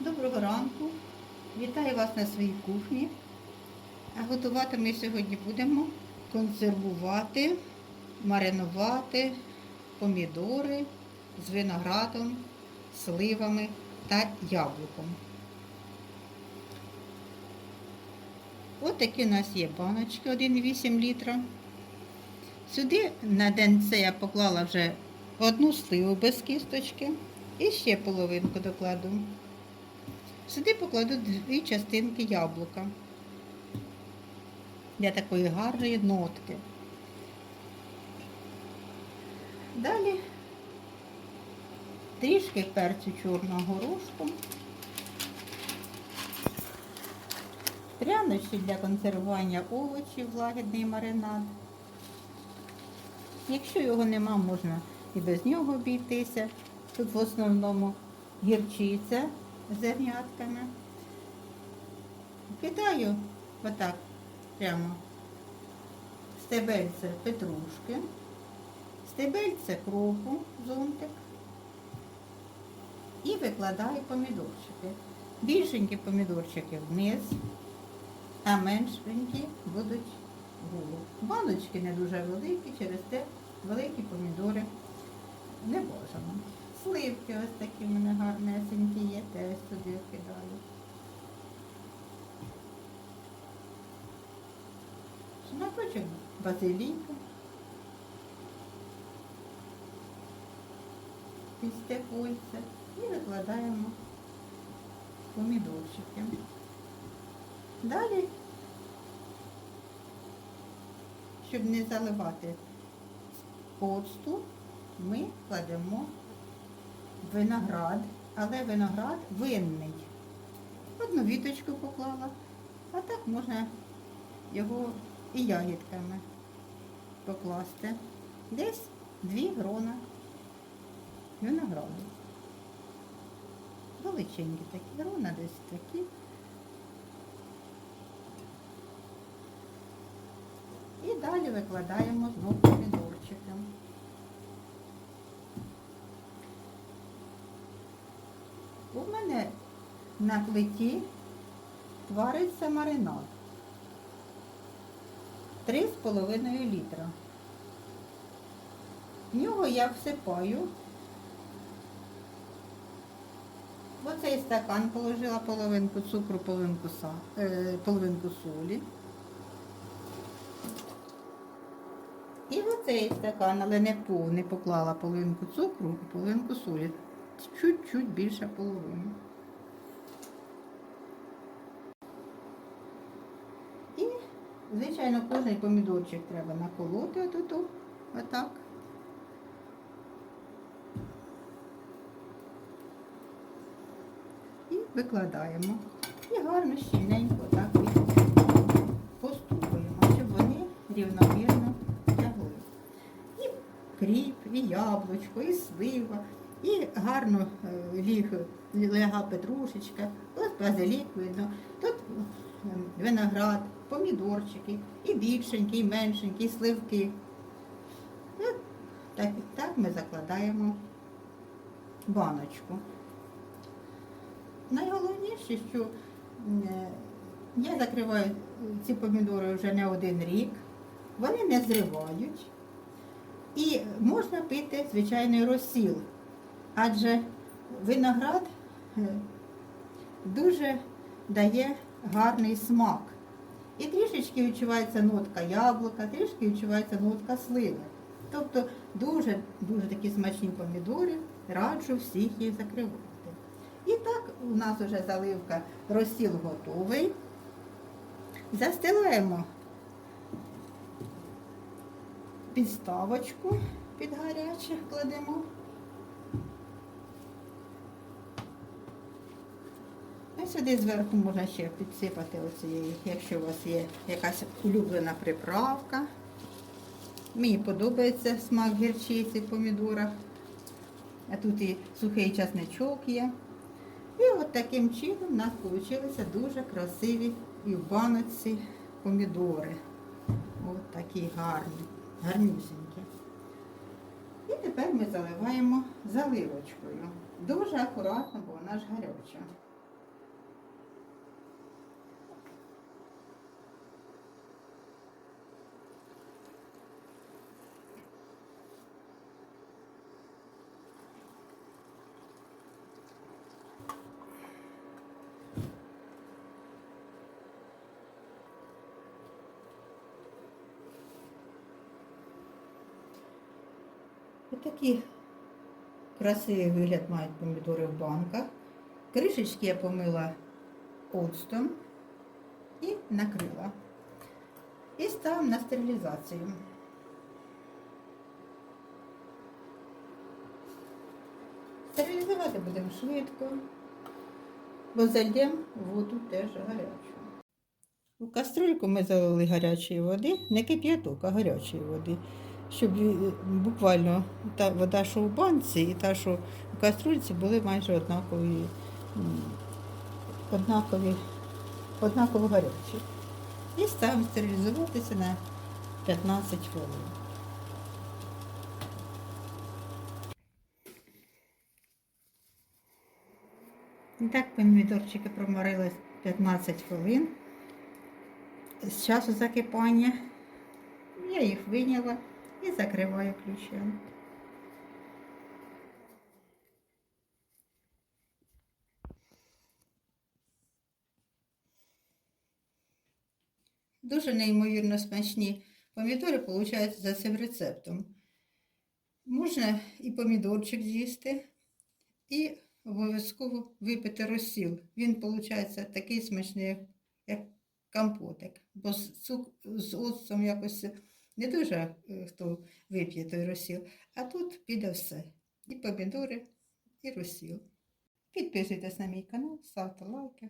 Доброго ранку. Вітаю вас на своїй кухні. А готувати ми сьогодні будемо консервувати, маринувати помідори з виноградом, сливами та яблуком. Ось такі у нас є баночки 1,8 літра. Сюди на день це я поклала вже одну сливу без кісточки і ще половинку докладу. Сюди покладу дві частинки яблука для такої гарної нотки. Далі трішки перцю чорного горошку, прянощі для консервування овочів, лагідний маринад. Якщо його нема, можна і без нього обійтися. Тут в основному гірчиця зернятками. Кидаю отак прямо стебельце петрушки, стебельце кропу, зонтик і викладаю помідорчики. Більшенькі помідорчики вниз, а меншенькі будуть вгору. Баночки не дуже великі, через те великі помідори не бажано. Сливки ось такі в мене гарнесенькі є, теж сюди кидаю. Шматочок базиліка. Після кольця і викладаємо помідорчики. Далі, щоб не заливати поцту, ми кладемо виноград, але виноград винний. Одну віточку поклала, а так можна його і ягідками покласти. Десь дві грона винограду. Величенькі такі грона, десь такі. І далі викладаємо знову помідорчики. У мене на плиті вариться маринад. 3,5 літра. В нього я всипаю. Оцей стакан положила половинку цукру, половинку, са, е, половинку солі. І в оцей стакан, але не повний, поклала половинку цукру і половинку солі. Чуть-чуть більше половини. І, звичайно, кожний помідорчик треба наколоти отут, отак. І викладаємо. І гарно щільненько так постукуємо, щоб вони рівномірно лягли. І кріп, і яблучко, і слива, і гарно е, ліг, ляга петрушечка, ось базилік видно. Тут виноград, помідорчики, і більшенькі, і меншенькі, і сливки. От так, так ми закладаємо баночку. Найголовніше, що е, я закриваю ці помідори вже не один рік, вони не зривають. І можна пити звичайний розсіл, адже виноград е, дуже дає гарний смак. І трішечки відчувається нотка яблука, трішки відчувається нотка сливи. Тобто дуже дуже такі смачні помідори, раджу всіх їх закривати. І так у нас вже заливка розсіл готовий. Застилаємо підставочку під гаряче кладемо. А сюди зверху можна ще підсипати оцієї, якщо у вас є якась улюблена приправка. Мені подобається смак гірчиці в помідорах. А тут і сухий часничок є. І от таким чином у нас вийшли дуже красиві і в баночці помідори. От такі гарні, гарнюсінькі. І тепер ми заливаємо заливочкою. Дуже акуратно, бо вона ж гаряча. Такі красивий вигляд мають помідори в банках. Кришечки я помила оцтом і накрила. І став на стерилізацію. Стерилізувати будемо швидко, бо зайдемо в воду теж гарячу. У кастрюльку ми залили гарячої води, не кип'яток, а гарячої води, щоб е, буквально та вода, що у банці, і та, що у кастрюльці, були майже однакові, однакові, однаково гарячі. І ставимо стерилізуватися на 15 хвилин. І так помідорчики промарились 15 хвилин з часу закипання. Я їх виняла і закриваю ключем. Дуже неймовірно смачні помідори получаються за цим рецептом. Можна і помідорчик з'їсти, і обов'язково випити розсіл. Він виходить такий смачний, як, компотик. Бо з оцтом якось не дуже е, хто вип'є той розсіл. А тут піде все. І помідори, і розсіл. Підписуйтесь на мій канал, ставте лайки.